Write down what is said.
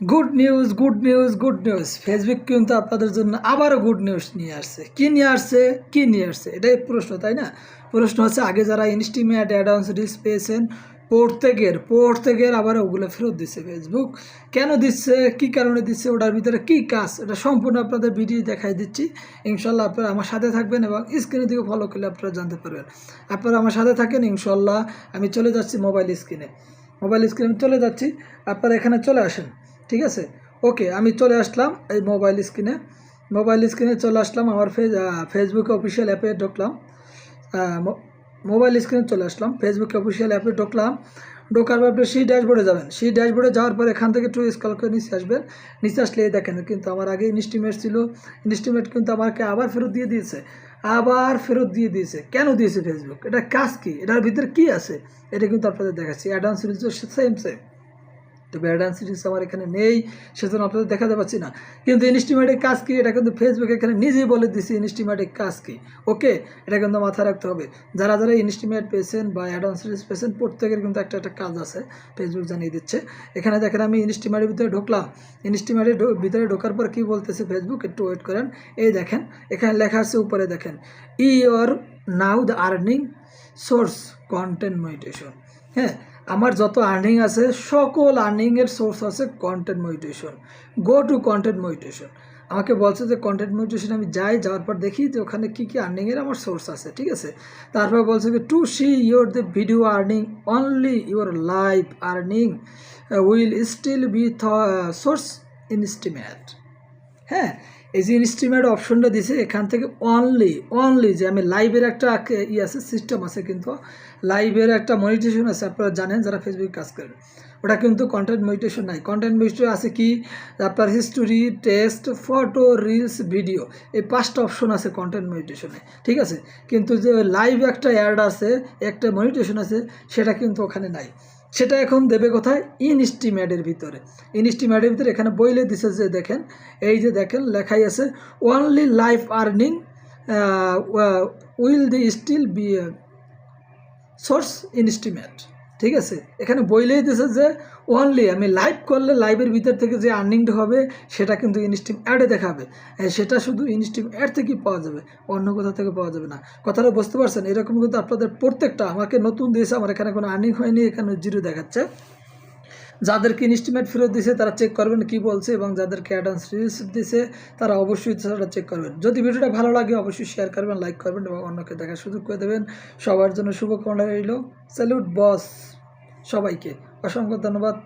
Good news good news good news Facebook কিন্তু আপনাদের জন্য আবারও গুড নিউজ নিয়ে আসছে। কী নিয়ে আসছে? কী নিয়ে আসছে? এটাই প্রশ্ন, তাই না? প্রশ্ন হচ্ছে, আগে যারা ইনস্টিমেট অ্যাডভান্স রিলস পেয়েছেন, প্রত্যেকের প্রত্যেকের আবার ওগুলো ফেরত দিচ্ছে ফেসবুক কেন দিচ্ছে? কি কারণে দিচ্ছে? ওটার ভিতরে কি কাজ? এটা সম্পূর্ণ আপনাদের ভিডিও দেখাই দিচ্ছি। ইনশাল্লাহ আপনারা আমার সাথে থাকবেন এবং স্ক্রিনের দিকে ফলো করলে আপনারা জানতে পারবেন। আপনারা আমার সাথে থাকেন, ইনশাল্লাহ। আমি চলে যাচ্ছি মোবাইল স্ক্রিনে মোবাইল স্ক্রিনে চলে যাচ্ছি। আপনারা এখানে চলে আসেন। ঠিক আছে? ওকে, আমি চলে আসলাম এই মোবাইল স্ক্রিনে মোবাইল স্ক্রিনে চলে আসলাম, আমার ফেস ফেসবুকে অফিসিয়াল অ্যাপে ঢুকলাম। মোবাইল স্ক্রিনে চলে আসলাম ফেসবুকে অফিসিয়াল অ্যাপে ঢুকলাম। ঢোকার পর আপনি সেই ড্যাশবোর্ডে যাবেন। সেই ড্যাশবোর্ডে যাওয়ার পর এখান থেকে একটু স্কল করে নিচে আসবেন। নিচে আসলে দেখেন, কিন্তু আমার আগে ইনস্টিমেট ছিল। ইনস্টিমেট কিন্তু আমাকে আবার ফেরত দিয়ে দিয়েছে। আবার ফেরত দিয়ে দিয়েছে। কেন দিয়েছে ফেসবুক এটা কাজ কি? এটার ভিতরে কি আছে? এটা কিন্তু আপনাদের দেখাচ্ছি। অ্যাডভান্স সিরিজও সেম সেম অ্যাডভান্স সিরিজ আমার এখানে নেই, সেজন্য আপনাদের দেখাতে পাচ্ছি না। কিন্তু ইনস্টিমেটের কাজ কি? এটা কিন্তু ফেসবুক এখানে নিজেই বলে দিচ্ছে ইনস্টিমেটের কাজ কি। ওকে এটা কিন্তু মাথায় রাখতে হবে। যারা যারা ইনস্টিমেট পেয়েছেন বা অ্যাডভান্স সিরিজ পেয়েছেন, প্রত্যেকের কিন্তু একটা একটা কাজ আছে ফেসবুক জানিয়ে দিচ্ছে। এখানে দেখেন আমি ইনস্টিমেটের ভিতরে ঢুকলাম। ইনস্টিমেটের ভিতরে ঢোকার পর কি বলতেছে ফেসবুক একটু ওয়েট করেন। এই দেখেন, এখানে লেখা আছে উপরে দেখেন ই now the earning source content monetization হ্যাঁ আমার যত আর্নিং আছে, সকল আর্নিংয়ের সোর্স আছে content monetization go to content monetization আমাকে বলছে যে কন্টেন্ট মডিটেশন আমি যাই, যাওয়ার পর দেখি যে ওখানে কী কী আর্নিংয়ের আমার সোর্স আছে, ঠিক আছে? তারপর বলছে যে to see your the video earning only your live earning will still be source estimate হ্যাঁ? এই যে ইনস্ট্রিমেন্ট অপশনটা দিছে, এখান থেকে অনলি অনলি যে আমি লাইভের একটা ই আছে সিস্টেম আছে কিন্তু লাইভের একটা মনিটেশন আছে, আপনারা জানেন যারা ফেসবুক কাজ করেন। ওটা কিন্তু কন্টেন্ট মনিটেশন নাই। কন্টেন্ট মনিটেশন আছে কি? আপনার history test photo reels video এই পাঁচটা অপশন আছে কন্টেন্ট মনিটেশনে ঠিক আছে? কিন্তু যে লাইভ একটা অ্যাড আছে, একটা মনিটেশন আছে, সেটা কিন্তু ওখানে নাই। সেটা এখন দেবে কোথায়? ইনস্টিমেটের ভিতরে। ইনস্টিমেটের ভিতরে এখানে বইলে দিছে যে দেখেন, এই যে দেখেন, লেখাই আছে only life earning will the still be source estimate ঠিক আছে? এখানে বইলেই দিয়েছে যে অনলি আমি লাইভ করলে লাইভের ভিতর থেকে যে আর্নিংটা হবে, সেটা কিন্তু ইনস্টিম অ্যাডে দেখাবে। সেটা শুধু ইনস্টিম অ্যাড থেকেই পাওয়া যাবে, অন্য কোথাও থেকে পাওয়া যাবে না। কথাটা বুঝতে পারছেন? এরকম কিন্তু আপনাদের প্রত্যেকটা, আমাকে নতুন দিয়েছে, আমার এখানে কোনো আর্নিং হয়নি, এখানে জিরো দেখাচ্ছে। যাদেরকে ইনস্টিমেট ফেরত দিছে তারা চেক করবেন কি বলছে এবং যাদেরকে অ্যাডভান্স রিসিভ দিছে তারা অবশ্যই সেটা চেক করবেন। যদি ভিডিওটা ভালো লাগে অবশ্যই শেয়ার করবেন লাইক করবেন এবং অন্যকে দেখার সুযোগ করে দেবেন। সবার জন্য শুভকামনা রইল। স্যালুট বস সবাইকে। অসংখ্য ধন্যবাদ।